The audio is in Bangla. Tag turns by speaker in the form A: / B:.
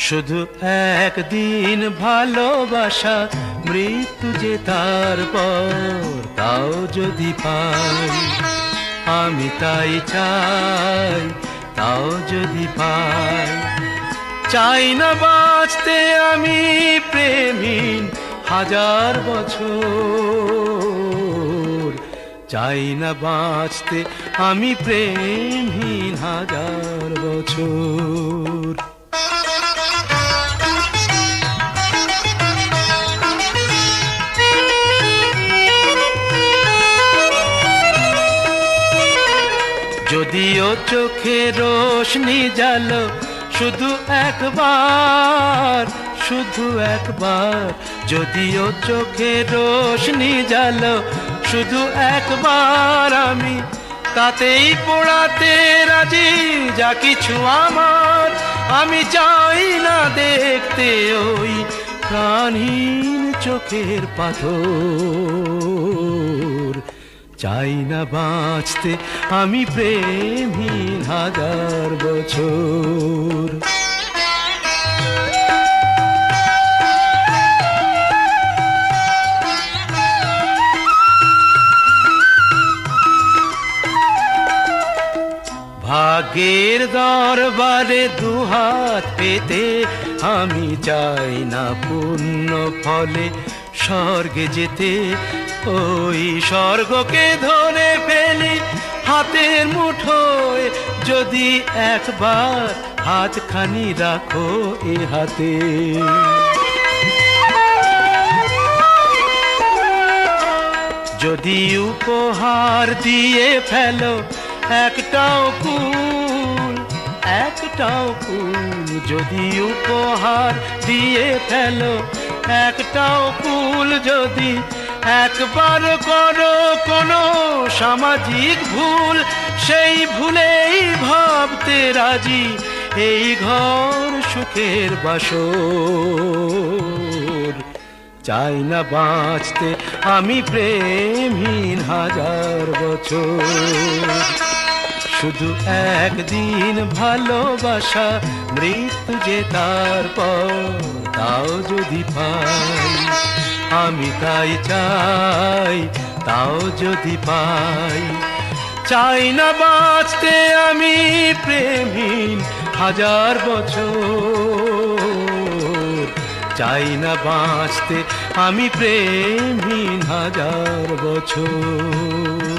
A: শুধু একদিন ভালোবাসা, মৃত্যু যে তারপর তাও যদি পাই। আমি তাই চাই, তাও যদি পাই। চাই না বাঁচতে আমি প্রেমহীন হাজার বছর। চাই না বাঁচতে আমি প্রেমহীন হাজার বছর। যদিও চোখে রোশনি জালো, শুধু একবার শুধু একবার। যদিও চোখে রোশনি জালো, শুধু একবার আমি তাতেই পোড়াতে রাজি। যা কিছু আমার, আমি চাই না দেখতে ওই প্রাণহীন চোখের পাথর। চাই না বাঁচতে, আমি প্রেমহীন হাজার বছর। ভাগ্যের দরবারে দুহাত পেতে, আমি চাই না পূর্ণ ফলে স্বর্গে যেতে। ওই স্বর্গকে ধরে ফেলি হাতের মুঠোয়। যদি একবার হাতখানি রাখো এ হাতে। যদি উপহার দিয়ে ফেলো একটাও ফুল একটাও ফুল। যদি উপহার দিয়ে ফেলো একটাও ফুল, যদি একবার করো কোনো সামাজিক ভুল, সেই ভুলেই ভাবতে রাজি এই ঘর সুখের বাসর। চাই না বাঁচতে আমি প্রেমহীন হাজার বছর। শুধু একদিন ভালোবাসা, মৃত্যু যে তারপর তাও যদি পাই। আমি তাই চাই, তাও যদি পাই। চাই না বাঁচতে আমি প্রেমহীন হাজার বছর। চাই না বাঁচতে আমি প্রেমহীন হাজার বছর।